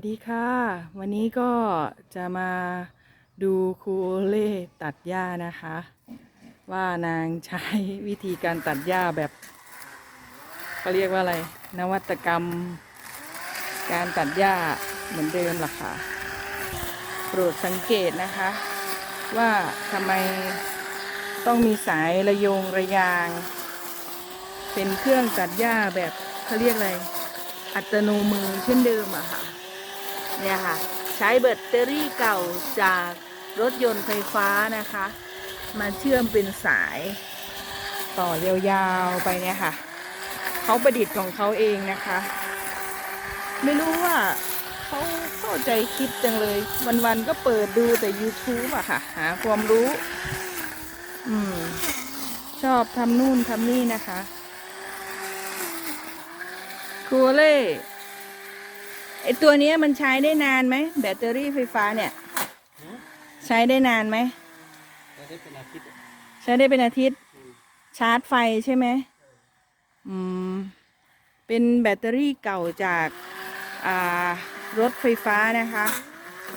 สวัสดีค่ะ วันนี้ก็จะมาดูครูโอเล่ตัดหญ้านะคะ ว่านางใช้วิธีการตัดหญ้าแบบเขาเรียกว่าอะไร นวัตกรรม การตัดหญ้าเหมือนเดิมล่ะค่ะ โปรดสังเกตนะคะ ว่าทำไมต้องมีสายระยงระยาง เป็นเครื่องตัดหญ้าแบบเขาเรียกอะไร อัตโนมือเช่นเดิมอะค่ะ เนี่ยค่ะ ใช้แบตเตอรี่เก่าจากรถยนต์ไฟฟ้านะคะ มาเชื่อมเป็นสาย ต่อยาวๆไปเนี่ยค่ะ เขาประดิษฐ์ของเขาเองนะคะ ไม่รู้ว่าเขาเข้าใจคิดจังเลย วันๆก็เปิดดูแต่ YouTube อะค่ะ หาความรู้ อืม ชอบทำนู่นทำนี่นะคะ ครูเล่ ไอตัวนี้มันใช้ได้นานไหมแบตเตอรี่ไฟฟ้าเนี่ย ใช้ได้นานไหมจะได้เป็นอาทิตย์ใช้ได้เป็นอาทิตย์ ชาร์จไฟใช่ไหมอืมเป็นแบตเตอรี่เก่าจากอ่ารถไฟฟ้านะคะ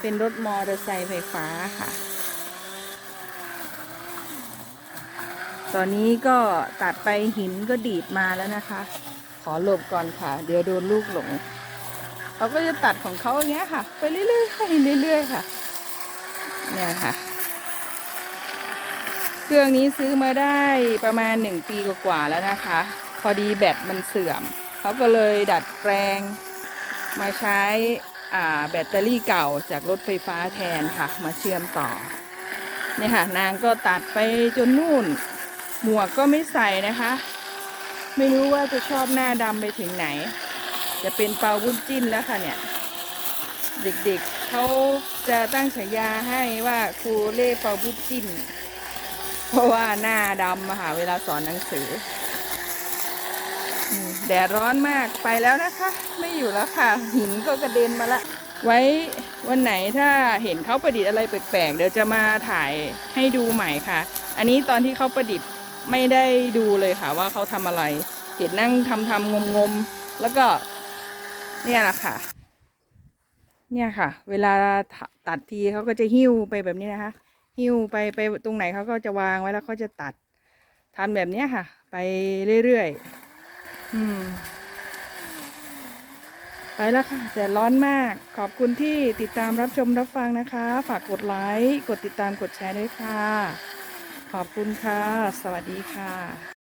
เป็นรถมอเตอร์ไซค์ไฟฟ้าค่ะ ตอนนี้ก็ตัดไปหินก็ดีดมาแล้วนะคะ ขอหลบก่อนค่ะ เดี๋ยวโดนลูกหลง เขาก็จะตัดของเขาอย่างเงี้ยค่ะ ไปเรื่อยๆเรื่อยๆค่ะ เนี่ยค่ะ เครื่องนี้ซื้อมาได้ประมาณหนึ่งปีกว่าๆแล้วนะคะ พอดีแบตมันเสื่อม เขาก็เลยดัดแปลง มาใช้อ่าแบตเตอรี่เก่าจากรถไฟฟ้าแทนค่ะ มาเชื่อมต่อเนี่ยค่ะ นางก็ตัดไปจนนู่น หมวกก็ไม่ใส่นะคะ ไม่รู้ว่าจะชอบหน้าดำไปถึงไหน จะเป็นเปาบุญจิ้นแล้วค่ะเนี่ย เด็กๆเขาจะตั้งฉายาให้ว่าครูเล่เปาบุญจิ้น เพราะว่าหน้าดำมาหาเวลาสอนหนังสือแดดร้อนมากไปแล้วนะคะ ไม่อยู่แล้วค่ะ หินก็กระเด็นมาละ ไว้วันไหนถ้าเห็นเขาประดิษฐ์อะไรแปลกๆเดี๋ยวจะมาถ่ายให้ดูใหม่ค่ะ อันนี้ตอนที่เขาประดิษฐ์ไม่ได้ดูเลยค่ะว่าเขาทำอะไร เห็นนั่งทำทำงมงมๆแล้วก็ เนี่ยแหละค่ะ เนี่ยค่ะ เวลาตัดทีเขาก็จะหิ้วไปแบบนี้นะคะ หิ้วไปไปตรงไหนเขาก็จะวางไว้แล้วเขาจะตัดทำแบบนี้ค่ะ ไปเรื่อยๆอืมไปแล้วค่ะแต่ร้อนมาก ขอบคุณที่ติดตามรับชมรับฟังนะคะ ฝากกดไลค์ กดติดตามกดแชร์ด้วยค่ะ ขอบคุณค่ะ สวัสดีค่ะ